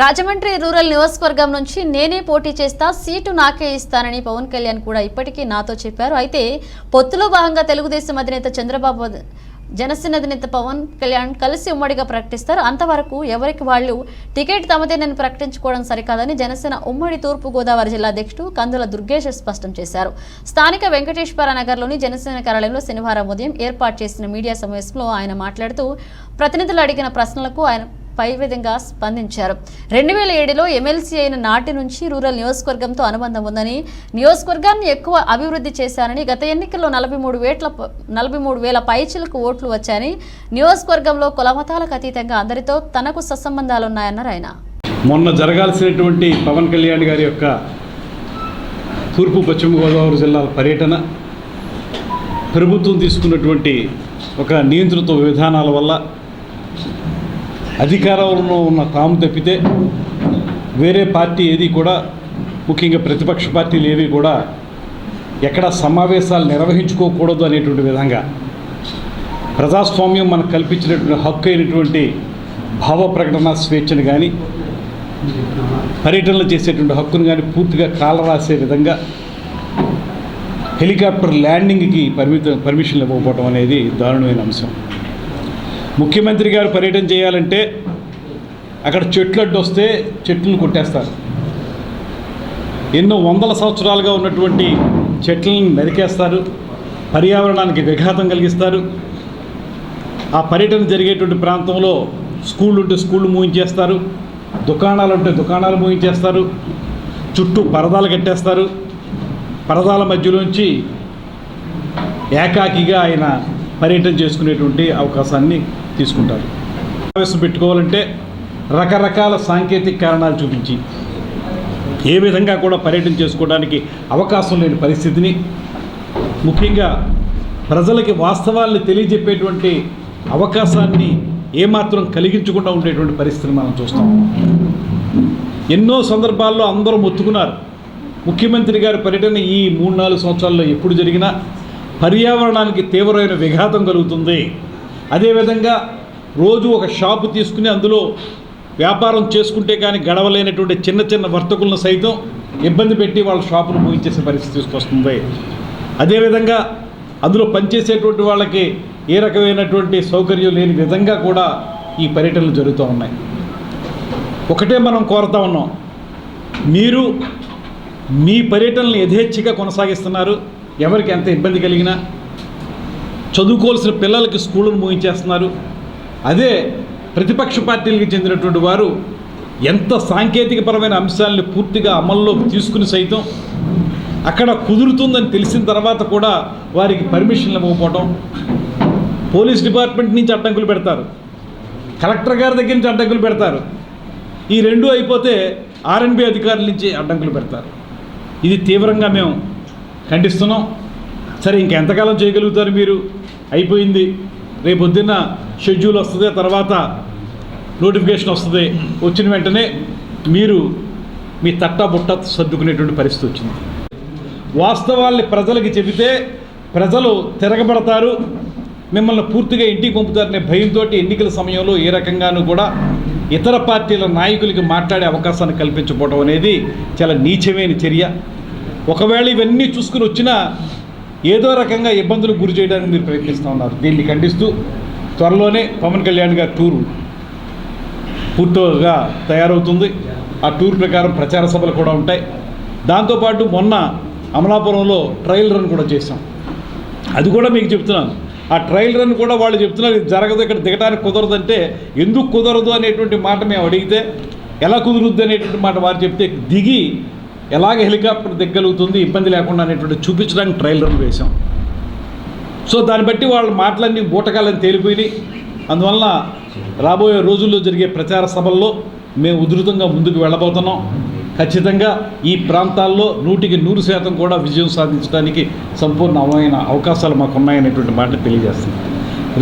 Rajahmundry rural నియోజకవర్గం నుంచి నేనే పోటీ చేస్తా సీటు నాకే ఇస్తానని పవన్ కళ్యాణ్ కూడా ఇప్పటికీ నాతో చెప్పారు. అయితే పొత్తులో భాగంగా తెలుగుదేశం అధినేత చంద్రబాబు జనసేన అధినేత పవన్ కళ్యాణ్ కలిసి ఉమ్మడిగా ప్రకటిస్తారు. అంతవరకు ఎవరికి వాళ్ళు టికెట్ తమదేనని ప్రకటించుకోవడం సరికాదని జనసేన ఉమ్మడి తూర్పు గోదావరి జిల్లా అధ్యక్షుడు కందుల దుర్గేష్ స్పష్టం చేశారు. స్థానిక వెంకటేశ్వర నగర్లోని జనసేన కార్యాలయంలో శనివారం ఉదయం ఏర్పాటు చేసిన మీడియా సమావేశంలో ఆయన మాట్లాడుతూ ప్రతినిధులు అడిగిన ప్రశ్నలకు ఆయన పై విధంగా స్పందించారు. రెండు వేల ఏడులో ఎమ్మెల్సీ అయిన నాటి నుంచి రూరల్ నియోజకవర్గంతో అనుబంధం ఉందని నియోజకవర్గాన్ని ఎక్కువ అభివృద్ధి చేశారని గత ఎన్నికల్లో నలభై మూడు వేట్ల నలభై మూడు వేల పైచిలకు ఓట్లు వచ్చాయని నియోజకవర్గంలో కులమతాలకు అతీతంగా అందరితో తనకు సత్సంబంధాలున్నాయన్నారు ఆయన. మొన్న జరగాల్సినటువంటి పవన్ కళ్యాణ్ గారి యొక్క తూర్పు పశ్చిమ గోదావరి జిల్లాల పర్యటన ప్రభుత్వం తీసుకున్నటువంటి ఒక నియంత్రిత విధానాల వల్ల అధికారంలో ఉన్న తాము తప్పితే వేరే పార్టీ ఏది కూడా ముఖ్యంగా ప్రతిపక్ష పార్టీలు ఏవి కూడా ఎక్కడ సమావేశాలు నిర్వహించుకోకూడదు అనేటువంటి విధంగా ప్రజాస్వామ్యం మనకు కల్పించినటువంటి హక్కు అయినటువంటి భావ ప్రకటన స్వేచ్ఛను కానీ పర్యటనలు చేసేటువంటి హక్కును కానీ పూర్తిగా కాలరాసే విధంగా హెలికాప్టర్ ల్యాండింగ్కి పరిమితం పర్మిషన్లు ఇవ్వకపోవడం అనేది దారుణమైన అంశం. ముఖ్యమంత్రి గారు పర్యటన చేయాలంటే అక్కడ చెట్లు అడ్డు వస్తే చెట్లను కొట్టేస్తారు. ఎన్నో వందల సంవత్సరాలుగా ఉన్నటువంటి చెట్లను నరికేస్తారు. పర్యావరణానికి విఘాతం కలిగిస్తారు. ఆ పర్యటన జరిగేటువంటి ప్రాంతంలో స్కూళ్ళు ఉంటే స్కూళ్ళు మూయించేస్తారు. దుకాణాలు ఉంటే దుకాణాలు మూయించేస్తారు. చుట్టూ పరదాలు కట్టేస్తారు. పరదాల మధ్యలోంచి ఏకాకిగా ఆయన పర్యటన చేసుకునేటువంటి అవకాశాన్ని తీసుకుంటారు. సమావేశం పెట్టుకోవాలంటే రకరకాల సాంకేతిక కారణాలు చూపించి ఏ విధంగా కూడా పర్యటన చేసుకోవడానికి అవకాశం లేని పరిస్థితిని ముఖ్యంగా ప్రజలకి వాస్తవాల్ని తెలియజెప్పేటువంటి అవకాశాన్ని ఏమాత్రం కలిగించకుండా ఉండేటువంటి పరిస్థితిని మనం చూస్తాం. ఎన్నో సందర్భాల్లో అందరూ మొత్తుకున్నారు. ముఖ్యమంత్రి గారి పర్యటన ఈ మూడు నాలుగు సంవత్సరాల్లో ఎప్పుడు జరిగినా పర్యావరణానికి తీవ్రమైన విఘాతం కలుగుతుంది. అదేవిధంగా రోజు ఒక షాపు తీసుకుని అందులో వ్యాపారం చేసుకుంటే కానీ గడవలేనటువంటి చిన్న చిన్న వర్తకులను సైతం ఇబ్బంది పెట్టి వాళ్ళ షాపును ముగించేసే పరిస్థితి తీసుకొస్తుంది. అదేవిధంగా అందులో పనిచేసేటువంటి వాళ్ళకి ఏ రకమైనటువంటి సౌకర్యం లేని విధంగా కూడా ఈ పర్యటనలు జరుగుతూ ఉన్నాయి. ఒకటే మనం కోరుతా ఉన్నాం. మీరు మీ పర్యటనలు యథేచ్ఛగా కొనసాగిస్తున్నారు. ఎవరికి ఎంత ఇబ్బంది కలిగినా చదువుకోవాల్సిన పిల్లలకి స్కూళ్ళను ముగించేస్తున్నారు. అదే ప్రతిపక్ష పార్టీలకు చెందినటువంటి వారు ఎంత సాంకేతికపరమైన అంశాలని పూర్తిగా అమల్లోకి తీసుకుని సైతం అక్కడ కుదురుతుందని తెలిసిన తర్వాత కూడా వారికి పర్మిషన్లు ఇవ్వకపోవడం పోలీస్ డిపార్ట్మెంట్ నుంచి అడ్డంకులు పెడతారు కలెక్టర్ గారి దగ్గర నుంచి అడ్డంకులు పెడతారు. ఈ రెండు అయిపోతే ఆర్ఎన్బి అధికారుల నుంచి అడ్డంకులు పెడతారు. ఇది తీవ్రంగా మేము ఖండిస్తున్నాం. సరే ఇంకెంతకాలం చేయగలుగుతారు మీరు? అయిపోయింది. రేపు పొద్దున్న షెడ్యూల్ వస్తుంది తర్వాత నోటిఫికేషన్ వస్తుంది. వచ్చిన వెంటనే మీరు మీ తట్టా బుట్ట సర్దుకునేటువంటి పరిస్థితి వచ్చింది. వాస్తవాల్ని ప్రజలకి చెబితే ప్రజలు తిరగబడతారు. మిమ్మల్ని పూర్తిగా ఇంటికి పంపుతారనే భయంతో ఎన్నికల సమయంలో ఏ రకంగానూ కూడా ఇతర పార్టీల నాయకులకి మాట్లాడే అవకాశాన్ని కల్పించకపోవడం అనేది చాలా నీచమైన చర్య. ఒకవేళ ఇవన్నీ చూసుకుని వచ్చినా ఏదో రకంగా ఇబ్బందులు గురి చేయడానికి మీరు ప్రయత్నిస్తూ ఉన్నారు. దీన్ని ఖండిస్తూ త్వరలోనే పవన్ కళ్యాణ్ గారి టూరు పూర్తిగా తయారవుతుంది. ఆ టూర్ ప్రకారం ప్రచార సభలు కూడా ఉంటాయి. దాంతోపాటు మొన్న అమలాపురంలో ట్రయల్ రన్ కూడా చేశాం. అది కూడా మీకు చెప్తున్నాను. ఆ ట్రయల్ రన్ కూడా వాళ్ళు చెప్తున్నారు ఇది జరగదు ఇక్కడ దిగడానికి కుదరదంటే ఎందుకు కుదరదు అనేటువంటి మాట మేము అడిగితే ఎలా కుదురుద్ది అనేటువంటి మాట వారు చెప్తే దిగి ఎలాగ హెలికాప్టర్ దిగ్గలుగుతుంది ఇబ్బంది లేకుండా అనేటువంటి చూపించడానికి ట్రైలర్లు వేశాం. సో దాన్ని బట్టి వాళ్ళ మాటలన్నీ బూటకాలని తేలిపోయినాయి. అందువలన రాబోయే రోజుల్లో జరిగే ప్రచార సభల్లో మేము ఉధృతంగా ముందుకు వెళ్ళబోతున్నాం. ఖచ్చితంగా ఈ ప్రాంతాల్లో నూటికి నూరు శాతం కూడా విజయం సాధించడానికి సంపూర్ణమైన అవకాశాలు మాకు ఉన్నాయనేటువంటి మాట తెలియజేస్తుంది